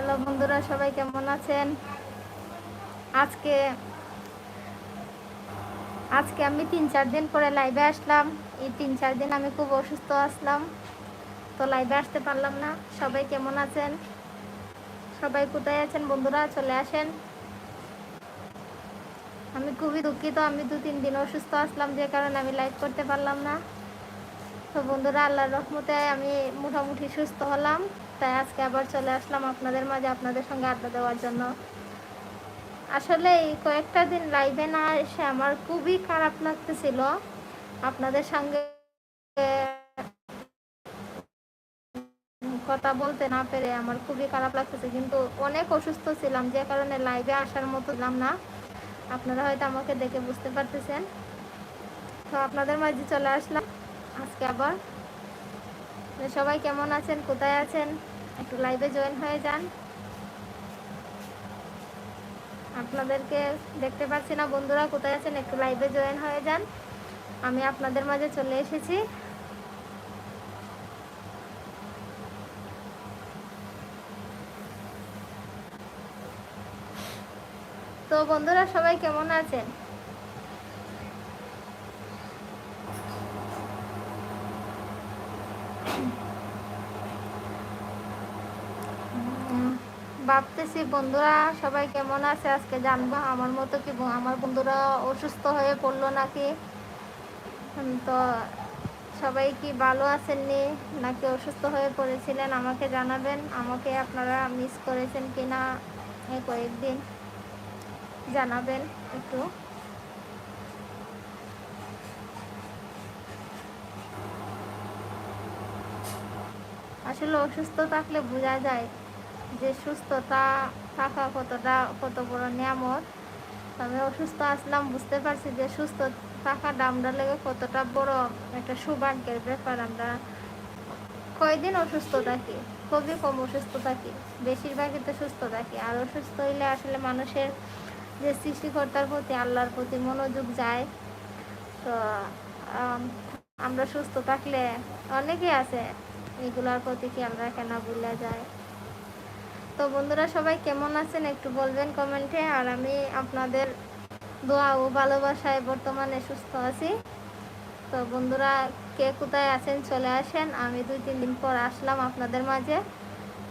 Hello বন্ধুরা, সবাই কেমন আছেন? আজকে আজকে আমি তিন চার দিন পরে লাইভে আসলাম। এই তিন চার দিন আমি খুব অসুস্থ আসলাম, তো লাইভে আসতে পারলাম না। সবাই কেমন আছেন? সবাই কোথায় আছেন বন্ধুরা? চলে আসেন। আমি খুবই দুঃখিত, আমি দু তিন দিন অসুস্থ আসলাম, যে কারণে আমি লাইভ করতে পারলাম না। তো বন্ধুরা, আল্লাহর রহমতে আমি মোটামুটি সুস্থ হলাম। তাই আজকে আবার চলে আসলাম আপনাদের মাঝে আপনাদের সঙ্গে আড্ডা দেওয়ার জন্য। আসলে এই কয়েকটা দিন লাইভে না এসে আমার খুবই খারাপ লাগতেছিল। আপনাদের সঙ্গে কথা বলতে না পেরে আমার খুবই খারাপ লাগতেছে। কিন্তু অনেক অসুস্থ ছিলাম, যে কারণে লাইভে আসার মতো ছিলাম না। আপনারা হয়তো আমাকে দেখে বুঝতে পারতেছেন। তো আপনাদের মাঝে চলে আসলাম আজকে আবার। সবাই কেমন আছেন? কোথায় আছেন? একটু লাইভে জয়েন হয়ে যান। আপনাদেরকে দেখতে পাচ্ছি না বন্ধুরা, কোথায় আছেন? একটু লাইভে জয়েন হয়ে যান। আমি আপনাদের মাঝে চলে এসেছি। তো বন্ধুরা, সবাই কেমন আছেন? ভাবতেছি, বন্ধুরা, সবাই কেমন আছে? আজকে জানব আমার মতো কি আমার বন্ধুরা অসুস্থ হয়ে পড়ল নাকি? তো সবাই কি ভালো আছেননি? নাকি অসুস্থ হয়ে পড়েছিলেন? আমাকে জানাবেন। আমাকে আপনারা মিস করেছেন কি না কয়েকদিন জানাবেন একটু। আসলে অসুস্থ থাকলে বোঝা যায়। যে সুস্থতা থাকা কতটা, কত বড় নিয়ামত। আমি অসুস্থ আসলাম, বুঝতে পারছি যে সুস্থ থাকাটা আমরা লেগে কতটা বড় একটা সৌভাগ্যের ব্যাপার। আমরা কয়দিন অসুস্থ থাকি? খুবই কম অসুস্থ থাকি। বেশিরভাগই তো সুস্থ থাকি। আর অসুস্থ হইলে আসলে মানুষের যে সৃষ্টিকর্তার প্রতি, আল্লাহর প্রতি মনোযোগ যায়। তো আমরা সুস্থ থাকলে অনেকেই আছে, এগুলার প্রতি খেয়াল রাখে না ভুলে যায় তো বন্ধুরা সবাই কেমন আছেন একটু বলবেন কমেন্টে। আর আমি আপনাদের দোয়া ও ভালোবাসায় বর্তমানে সুস্থ আছি। তো বন্ধুরা, কে কোথায় আছেন চলে আসেন। আমি দুই, তিন দিন পর আসলাম আপনাদের মাঝে।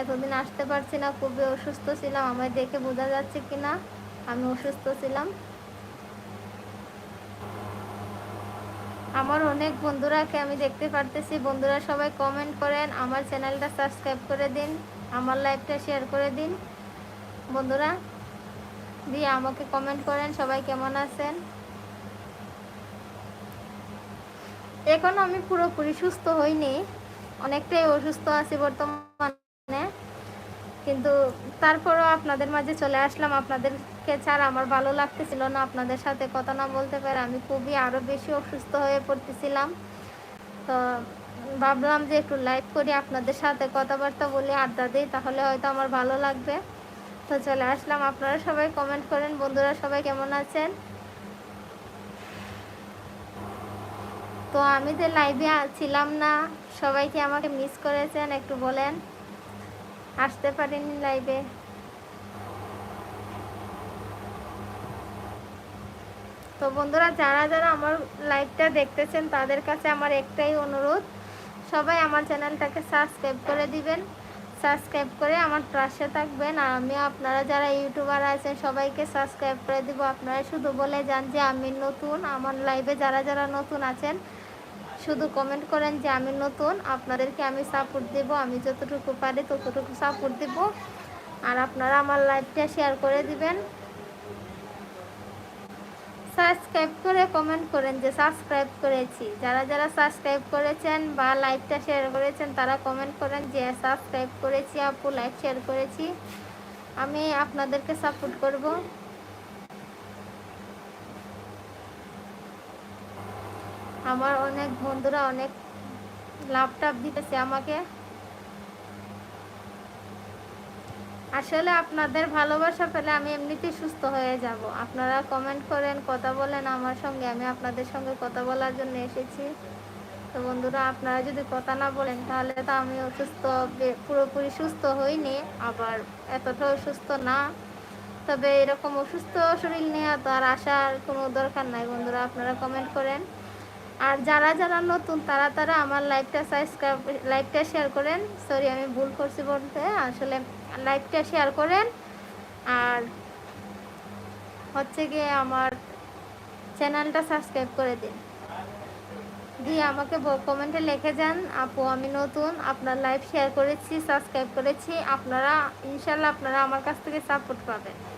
এতদিন আসতে পারছি না, খুবই অসুস্থ ছিলাম। আমায় দেখে বোঝা যাচ্ছে কি না আমি অসুস্থ ছিলাম। আমার অনেক বন্ধুরাকে আমি দেখতে পারতেছি। বন্ধুরা সবাই কমেন্ট করেন, আমার চ্যানেলটা সাবস্ক্রাইব করে দিন। আমার লাইভটা শেয়ার করে দিন। বন্ধুরা, দিয়ে আমাকে কমেন্ট করেন, সবাই কেমন আছেন? এখন আমি পুরোপুরি সুস্থ হইনি। অনেকটাই অসুস্থ আছি বর্তমানে। কিন্তু তারপরও আপনাদের মাঝে চলে আসলাম। আপনাদেরকে ছাড়া আমার ভালো লাগতেছিল না। আপনাদের সাথে কথা না বলতে পারে আমি খুবই আরও বেশি অসুস্থ হয়ে পড়তেছিলাম। তো ভাবলাম যে একটু লাইভ করি, আপনাদের সাথে কথাবার্তা বলি, আড্ডা দিই, তাহলে হয়তো আমার ভালো লাগবে। তো চলে আসলাম, আপনারা সবাই কমেন্ট করেন, বন্ধুরা সবাই কেমন আছেন? তো আমি যে লাইভে ছিলাম না, সবাই কি আমাকে মিস করেছেন? একটু বলেন। আসতে পারিনি লাইভে তো বন্ধুরা, যারা যারা আমার লাইভটা দেখতেছেন, তাদের কাছে আমার একটাই অনুরোধ সবাই আমার চ্যানেলটাকে সাবস্ক্রাইব করে দিবেন। সাবস্ক্রাইব করে আমার পাশে থাকবেন। আর আমি আপনারা যারা ইউটিউবার আছেন, সবাইকে সাবস্ক্রাইব করে দিব। আপনারা শুধু বলে যান যে আমি নতুন। আমার লাইভে যারা যারা নতুন আছেন, শুধু কমেন্ট করেন যে আমি নতুন। আপনাদেরকে আমি সাপোর্ট দেব। আমি যতটুকু পারি ততটুকু সাপোর্ট দেব। আর আপনারা আমার লাইভটা শেয়ার করে দিবেন। সাবস্ক্রাইব করে কমেন্ট করেন যে সাবস্ক্রাইব করেছি। যারা যারা সাবস্ক্রাইব করেছেন বা লাইভটা শেয়ার করেছেন, তারা কমেন্ট করেন যে সাবস্ক্রাইব করেছি, আপু লাইভ শেয়ার করেছি। আমি আপনাদেরকে সাপোর্ট করব। আমার অনেক বন্ধুরা অনেক লাভ টাভ দিতেছে আমাকে। আসলে আপনাদের ভালোবাসা পেলে আমি এমনিতেই সুস্থ হয়ে যাব। আপনারা কমেন্ট করেন, কথা বলেন আমার সঙ্গে, আমি আপনাদের সঙ্গে কথা বলার জন্য এসেছি। তো বন্ধুরা, আপনারা যদি কথা না বলেন, তাহলে তো আমি অসুস্থ পুরোপুরি সুস্থ হইনি, আবার এতটাও সুস্থ না। তবে এরকম অসুস্থ শরীর নিয়ে তো আর আসার কোনো দরকার নাই। বন্ধুরা, আপনারা কমেন্ট করেন। আর যারা যারা নতুন, তারা তারা আমার লাইভটা সাবস্ক্রাইব লাইভটা শেয়ার করেন। সরি আমি ভুল করছি বলতে। আসলে লাইভটা শেয়ার করেন। আর হচ্ছে গিয়ে আমার চ্যানেলটা সাবস্ক্রাইব করে দিন। দিয়ে আমাকে কমেন্টে লিখে যান, আপু, আমি নতুন, আপনার লাইভ শেয়ার করেছি সাবস্ক্রাইব করেছি। আপনারা ইনশাল্লাহ আপনারা আমার কাছ থেকে সাপোর্ট পাবেন।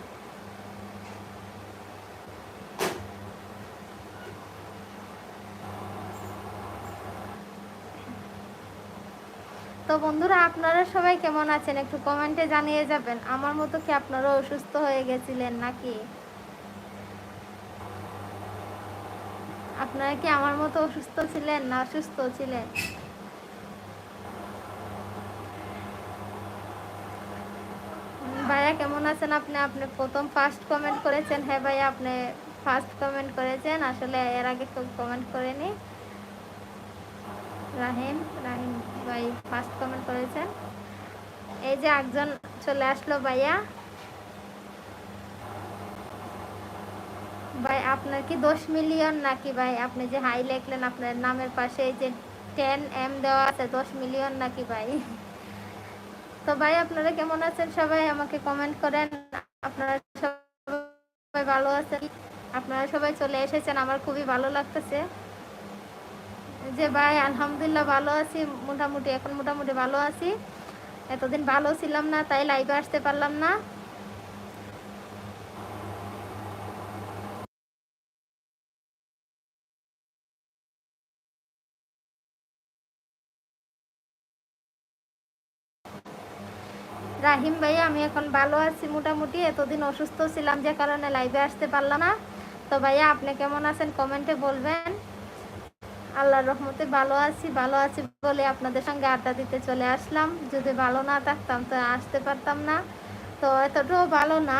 তো বন্ধুরা, আপনারা সবাই কেমন আছেন? একটু কমেন্টে জানিয়ে যাবেন। আমার মতো কি আপনারা অসুস্থ হয়ে গেছিলেন নাকি? আপনারা কি আমার মতো অসুস্থ ছিলেন না অসুস্থ ছিলেন? ভাইয়া, কেমন আছেন আপনি? আপনি প্রথম ফার্স্ট কমেন্ট করেছেন। হ্যাঁ ভাইয়া, আপনি ফার্স্ট কমেন্ট করেছেন। আসলে এর আগে কমেন্ট করেনি। রাহিম রাহিম ভাই ফার্স্ট কমেন্ট করেছেন। এই যে একজন চলে আসলো ভাইয়া। ভাই, আপনার কি দশ মিলিয়ন নাকি ভাই? আপনি যে হাই লিখলেন, আপনার নামের পাশে এই যে টেন এম দেওয়া আছে, দশ মিলিয়ন নাকি ভাই? তো ভাই, আপনারা কেমন আছেন সবাই? আমাকে কমেন্ট করেন। আপনারা সবাই ভালো আছেন? আপনারা সবাই চলে এসেছেন, আমার খুবই ভালো লাগতেছে। যে ভাই, আলহামদুলিল্লাহ ভালো আছি, মোটামুটি, এখন মোটামুটি ভালো আছি। এতদিন ভালো ছিলাম না, তাই লাইভে আসতে পারলাম না। রাহিম ভাই আমি এখন ভালো আছি মোটামুটি, এতদিন অসুস্থ ছিলাম যে কারণে লাইভে আসতে পারলাম না। তো ভাইয়া, আপনি কেমন আছেন? কমেন্টে বলবেন। আল্লাহর রহমতে ভালো আছি ভালো আছি বলে আপনাদের সঙ্গে আড্ডা দিতে চলে আসলাম। যদি ভালো না থাকতাম তো আসতে পারতাম না। তো এতটাও ভালো না।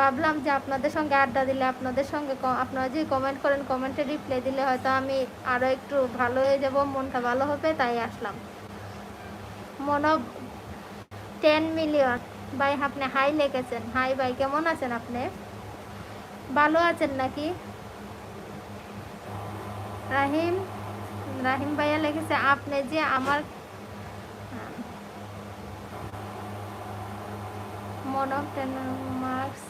ভাবলাম যে আপনাদের সঙ্গে আড্ডা দিলে আপনাদের সঙ্গে আপনারা যদি কমেন্ট করেন কমেন্টে রিপ্লাই দিলে হয়তো আমি আরও একটু ভালো হয়ে যাব, মনটা ভালো হবে, তাই আসলাম। মনো টেন মিলিয়ন ভাই, আপনি হাই লিখেছেন হাই ভাই, কেমন আছেন আপনি? ভালো আছেন নাকি? রাহিম রাহিম ভাইয়া লিখেছে, আপনি যে আমার মন অফ মার্কস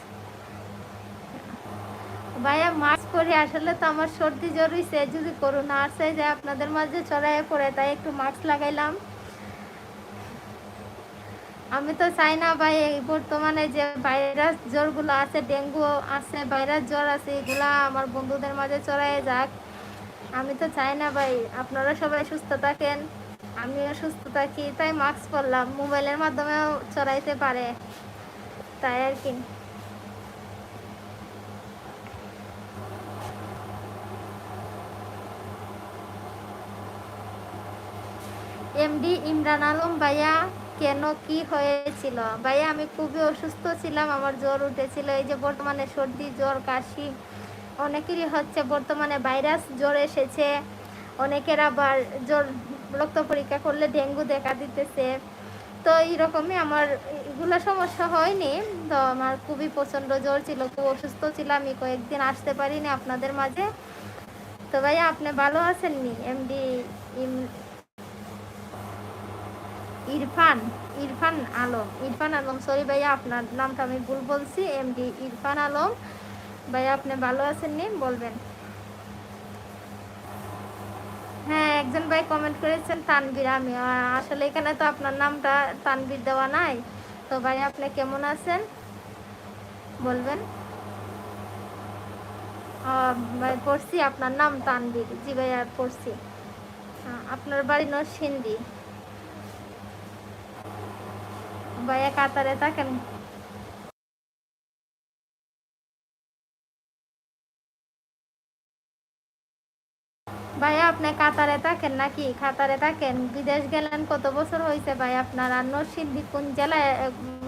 ভাইয়া মাস্ক পরে আসলে তো আমার সর্দি জ্বর হইছে, যদি করোনা আসে যে আপনাদের মাঝে পড়ে, তাই একটু মাস্ক লাগাইলাম। আমি তো চাই না ভাই বর্তমানে যে ভাইরাস জ্বরগুলো আছে, ডেঙ্গু আছে ভাইরাস জ্বর আছে, এগুলা আমার বন্ধুদের মাঝে ছড়াই যাক। আমি তো চাই না ভাই, আপনারা সবাই সুস্থ থাকেন। আমিও সুস্থ থাকি, তাই মাস্ক পরলাম, মোবাইলের মাধ্যমেও ছড়াইতে পারে, তাই আর কি। এমডি ইমরান আলম, ভাইয়া, কেন কি হয়েছিল? ভাইয়া, আমি খুবই অসুস্থ ছিলাম, আমার জ্বর উঠেছিল, এই যে বর্তমানে সর্দি, জ্বর, কাশি অনেকেরই হচ্ছে বর্তমানে ভাইরাস জ্বর এসেছে, অনেকের আবার জ্বর রক্ত পরীক্ষা করলে ডেঙ্গু দেখা দিতেছে। তো এইরকমই আমার এগুলো সমস্যা হয়নি, তো আমার খুবই প্রচণ্ড জ্বর ছিল, খুব অসুস্থ ছিলাম আমি কয়েকদিন আসতে পারিনি আপনাদের মাঝে। তো ভাইয়া আপনি ভালো আছেন নি এমডি ইরফান ইরফান আলম ইরফান আলম সরি ভাইয়া, আপনার নামটা আমি ভুল বলছি, এমডি ইরফান আলম। ভাইয়া আপনি ভালো আছেন নি? বলবেন। হ্যাঁ একজন ভাই কমেন্ট করেছেন তানবীর আমি। আসলে এখানে তো আপনার নামটা তানবীর দেওয়া নাই। তো ভাই, আপনি কেমন আছেন? বলবেন। পড়ছি আপনার নাম তানবীর জি ভাইয়া পড়ছি। আপনার বাড়ি নরসিংদী। ভাইয়া কাতারে থাকেন? কাতারে থাকেন নাকি? কাতারে থাকেন? বিদেশ গেলেন কত বছর হয়েছে ভাই আপনার? আর নরসিংদী কোন জেলায়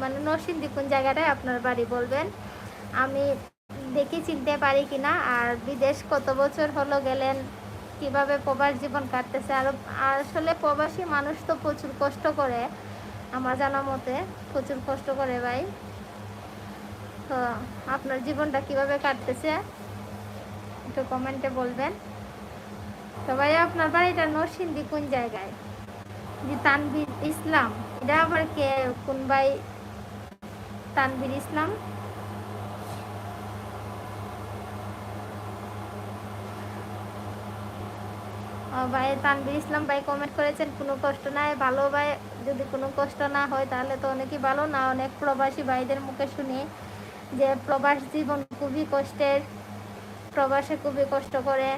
মানে নরসিংদী কোন জায়গাটায় আপনার বাড়ি বলবেন? আমি দেখি চিনতে পারি কিনা। আর বিদেশ কত বছর হলো গেলেন? কীভাবে প্রবাস জীবন কাটতেছে? আর আসলে প্রবাসী মানুষ তো প্রচুর কষ্ট করে, আমার জানা মতে। প্রচুর কষ্ট করে ভাই। তো আপনার জীবনটা কীভাবে কাটতেছে? একটু কমেন্টে বলবেন। তো ভাই আপনার বাড়িটা নরসিংদী কোন জায়গায়? যে তানভীর ইসলাম। এটা আবার কে? কোন ভাই? তানভীর ইসলাম? ভাই তানবির ইসলাম ভাই কমেন্ট করেছেন, কোনো কষ্ট নাই। ভালো ভাই, যদি কোনো কষ্ট না হয় তাহলে তো অনেকই ভালো না। অনেক প্রবাসী ভাইদের মুখে শুনি যে, প্রবাস জীবন খুবই কষ্টের, প্রবাসে খুবই কষ্ট করে।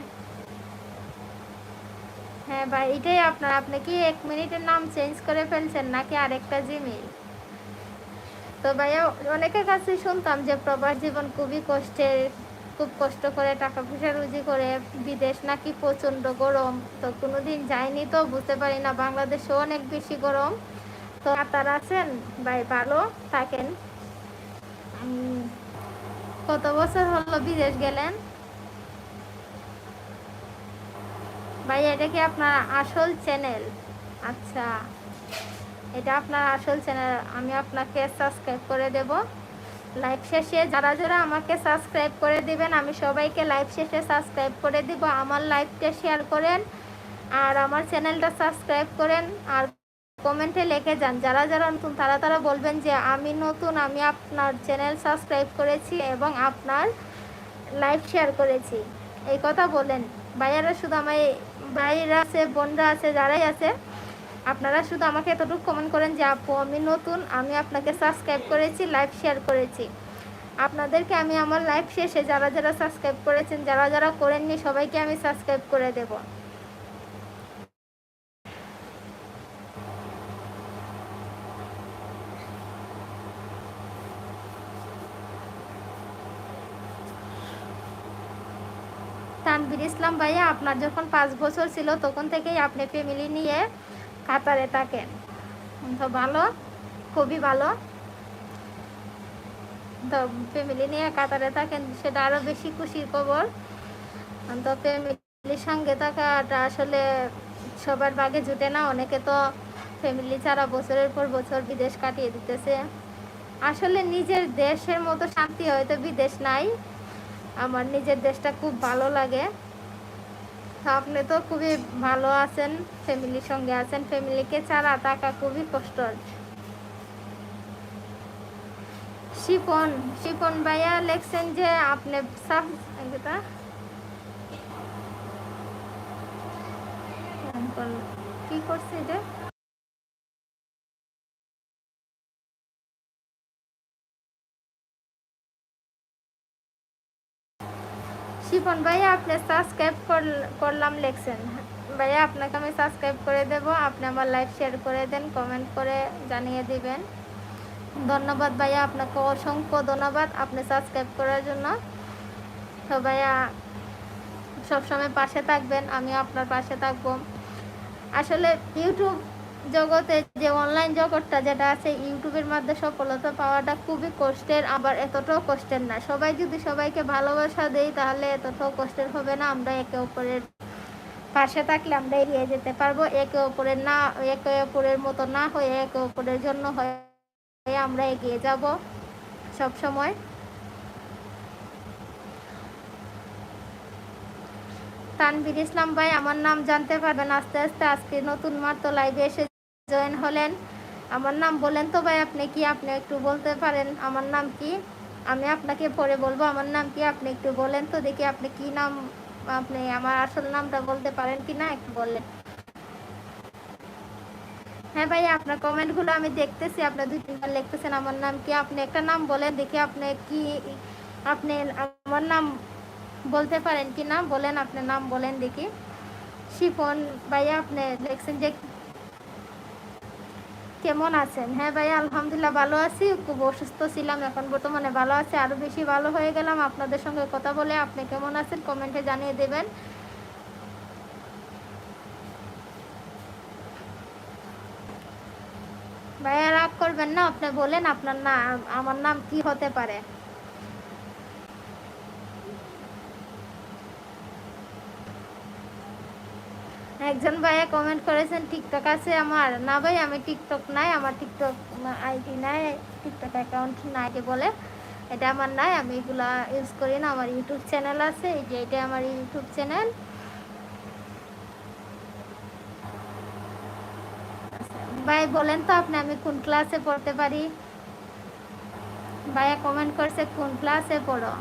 হ্যাঁ ভাই, এটাই আপনার। আপনি কি এক মিনিটের নাম চেঞ্জ করে ফেলছেন নাকি আরেকটা জিমেল তো ভাইয়া, অনেকের কাছে শুনতাম যে প্রবাস জীবন খুবই কষ্টের, খুব কষ্ট করে টাকা পয়সা রুজি করে বিদেশ নাকি প্রচণ্ড গরম। তো কোনোদিন যায়নি তো, বুঝতে পারি না। বাংলাদেশেও অনেক বেশি গরম। তো আপনারা আছেন? ভাই, ভালো থাকেন। কত বছর হলো বিদেশ গেলেন? ভাই, এটা কি আপনার আসল চ্যানেল আচ্ছা এটা আপনার আসল চ্যানেল আমি আপনাকে সাবস্ক্রাইব করে দেব। লাইভ শেষে যারা যারা আমাকে সাবস্ক্রাইব করে দিবেন, আমি সবাইকে লাইভ শেষে সাবস্ক্রাইব করে দিব। আমার লাইভটা শেয়ার করেন আর আমার চ্যানেলটা সাবস্ক্রাইব করেন আর কমেন্টে লিখে যান। যারা যারা নতুন, তারা তারা বলবেন যে, আমি নতুন, আমি আপনার চ্যানেল সাবস্ক্রাইব করেছি এবং আপনার লাইভ শেয়ার করেছি। এই কথা বলেন। ভাইয়ারা শুধু আমার ভাইরা আছে, বোনরা আছে, যারাই আছে, আপনারা শুধু আমাকে এতটুকু কমেন্ট করেন যে, আপু, আমি নতুন, আমি আপনাকে সাবস্ক্রাইব করেছি লাইভ শেয়ার করেছি। আপনাদেরকে আমি আমার লাইভ শেষে যারা যারা সাবস্ক্রাইব করেছেন, যারা যারা করেননি, সবাইকে আমি সাবস্ক্রাইব করে দেব তানবির ইসলাম ভাইয়া, আপনার যখন পাঁচ বছর ছিল, তখন থেকেই আপনি ফ্যামিলি নিয়ে কাতারে থাকেন। তো ভালো, খুবই ভালো। তো ফ্যামিলি নিয়ে কাতারে থাকেন, সেটা আরও বেশি খুশির খবর। তো ফ্যামিলির সঙ্গে থাকাটা আসলে সবার বাগে জুটে না, অনেকে তো ফ্যামিলি ছাড়া বছরের পর বছর বিদেশ কাটিয়ে দিতেছে। আসলে নিজের দেশের মতো শান্তি হয়তো বিদেশ নাই, আমার নিজের দেশটা খুব ভালো লাগে। আপনি তো খুবই ভালো আছেন ফ্যামিলির সঙ্গে আছেন ফ্যামিলিকে ছাড়া থাকা খুবই কষ্ট শিপন শিপন ভাইয়া লেখছেন যে আপনি কি করছে এটা? শিপন ভাইয়া আপনি সাবস্ক্রাইব করলাম লেখছেন। ভাইয়া আপনাকে আমি সাবস্ক্রাইব করে দেব, আপনি আমার লাইভ শেয়ার করে দেন কমেন্ট করে জানিয়ে দিবেন। ধন্যবাদ ভাইয়া, আপনাকে অসংখ্য ধন্যবাদ আপনি সাবস্ক্রাইব করার জন্য। তো ভাইয়া, সবসময় পাশে থাকবেন আমি আপনার পাশে থাকব। আসলে ইউটিউব জগতে যে অনলাইন জগৎটা যেটা আছে, ইউটিউবের মাধ্যমে সফলতা পাওয়াটা খুবই কষ্টের, আবার এতটাও কষ্টের না। সবাই যদি সবাইকে ভালোবাসা দেই তাহলে এতটাও কষ্টের হবে না। আমরা একে অপরের পাশে থাকলে আমরা এগিয়ে যেতে পারব। একে অপরের না, একে অপরের মতো না হয়ে, একে অপরের জন্য হয়ে আমরা এগিয়ে যাব সব সময় তানবির ইসলাম ভাই, আমার নাম জানতে পারবেন। আস্তে আস্তে আজকে নতুন মাত্র লাইভে এসে জয়েন হলেন। আমার নাম বলেন তো ভাই, আপনি কি আপনি একটু বলতে পারেন আমার নাম কি? আমি আপনাকে পরে বলব, আমার নাম কি আপনি একটু বলেন তো দেখি আপনি কি নাম, আপনি আমার আসল নামটা বলতে পারেন কি না একটু বললেন। হ্যাঁ ভাই, আপনার কমেন্টগুলো আমি দেখতেছি আপনার দুই তিনবার লিখতেছেন আমার নাম কি, আপনি একটা নাম বলেন, দেখি আপনি কি, আপনি আমার নাম বলতে পারেন কি না, বলেন আপনার নাম বলেন দেখি। শিফন ভাইয়া, আপনি লিখছেন যে কেমন আছেন? হ্যাঁ ভাই, আলহামদুলিল্লাহ ভালো আছি। খুব অসুস্থ ছিলাম, এখন বর্তমানে ভালো আছে। আরও বেশি ভালো হয়ে গেলাম। আপনাদের সঙ্গে কথা বলে আপনি কেমন আছেন কমেন্টে জানিয়ে দেবেন। ভাইয়া রাগ করবেন না, আপনি বলেন আপনার না আমার নাম কি হতে পারে? একজন ভাইয়া কমেন্ট করেছেন, টিকটক আছে আমার। না ভাই, আমি টিকটক নাই, আমার টিকটক আইডি নাই, টিকটক অ্যাকাউন্ট নাই যে বলে, এটা আমার নাই, আমি এগুলা ইউজ করি না, আমার ইউটিউব চ্যানেল আছে, এই যে এটা আমার ইউটিউব চ্যানেল ভাই, বলেন তো আপনি, আমি কোন ক্লাসে পড়তে পারি? ভাইয়া কমেন্ট করছে, কোন ক্লাসে পড়ো?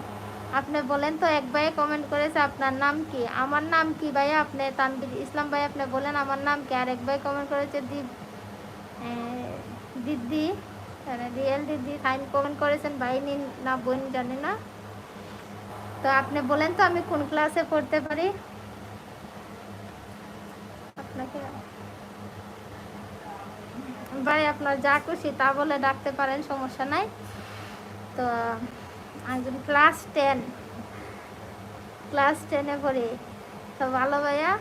আপনি বলেন তো, এক ভাইয়া কমেন্ট করেছে, আপনার নাম কি? আমার নাম কি ভাইয়া? আপনি তানবির ইসলাম ভাই আপনি বলেন, আমার নাম কি? আর এক ভাই কমেন্ট করেছে দীপ দিদি। রিয়েল দিদি সাইন কমেন্ট করেছেন, ভাই নিন না বোন জানি না। তো আপনি বলেন তো, আমি কোন ক্লাসে পড়তে পারি? আপনাকে ভাই, আপনার যা খুশি তা বলে ডাকতে পারেন, সমস্যা নাই। তো একজন ক্লাস টেন ক্লাস টেনে পড়ি, তো ভালো ভাইয়া,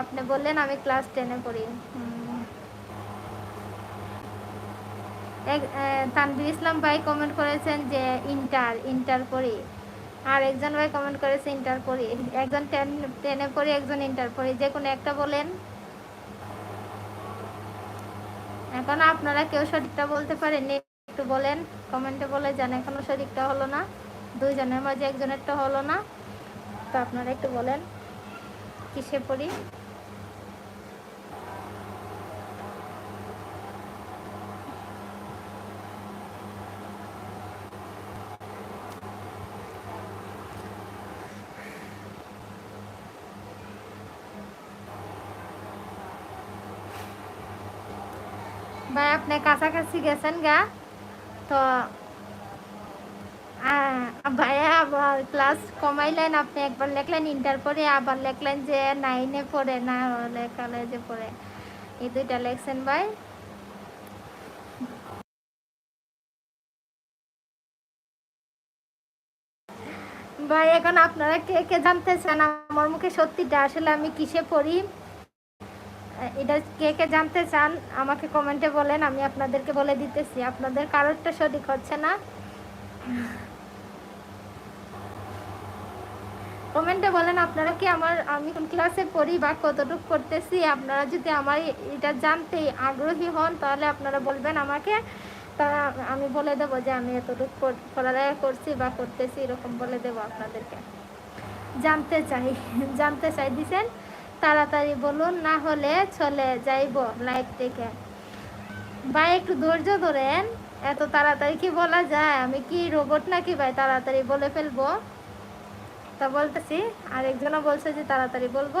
আপনি বললেন আমি ক্লাস টেনে পড়ি। তানবির ইসলাম ভাই কমেন্ট করেছেন যে ইন্টার ইন্টার পড়ি। আর একজন ভাই কমেন্ট করেছে ইন্টার পড়ি। একজন টেন টেনে পড়ি, একজন ইন্টার পড়ি। যে কোনো একটা বলেন। এখন আপনারা কেউ সঠিকটা বলতে পারেন একটু বলেন, কমেন্টে বলে যান এখনও সঠিকটা হলো না, দুইজনের মাঝে একজনেরটা হলো না। তো আপনারা একটু বলেন, কিসে পড়ি? ভাই, আপনি কাছাকাছি গেছেন গা? তো ভাইয়া আবার ক্লাস কমাইলেন আপনি, একবার লেখলেন ইন্টার পরে আবার লেখলেন যে নাইনে পড়ে, না হলে কলেজে পড়ে। এই দুইটা লেখছেন ভাই। ভাই, এখন আপনারা কে কে জানতে চান? আমার মুখে সত্যিটা, আসলে আমি কিসে পড়ি? এটা কে কে জানতে চান, আমাকে কমেন্টে বলেন, আমি আপনাদেরকে বলে দিতেছি। আপনাদের কারোরটা সঠিক হচ্ছে না। কমেন্টে বলেন, আপনারা কি আমার, আমি কোন ক্লাসে পড়ি বা কতটুকু করতেছি? আপনারা যদি আমার এটা জানতে আগ্রহী হন, তাহলে আপনারা বলবেন আমাকে। তা আমি বলে দেবো যে, আমি এতটুকু পড়ালেখা করছি বা করতেছি, এরকম বলে দেবো আপনাদেরকে। জানতে চাই জানতে চাই, দিছেন? তাড়াতাড়ি বলুন, না হলে চলে যাইব লাইভ থেকে। ভাই, একটু ধৈর্য ধরেন। এত তাড়াতাড়ি কি বলা যায়? আমি কি রোবট নাকি ভাই? তাড়াতাড়ি বলে ফেলব। তা বলতেছি আর একজনও বলছে যে তাড়াতাড়ি বলব।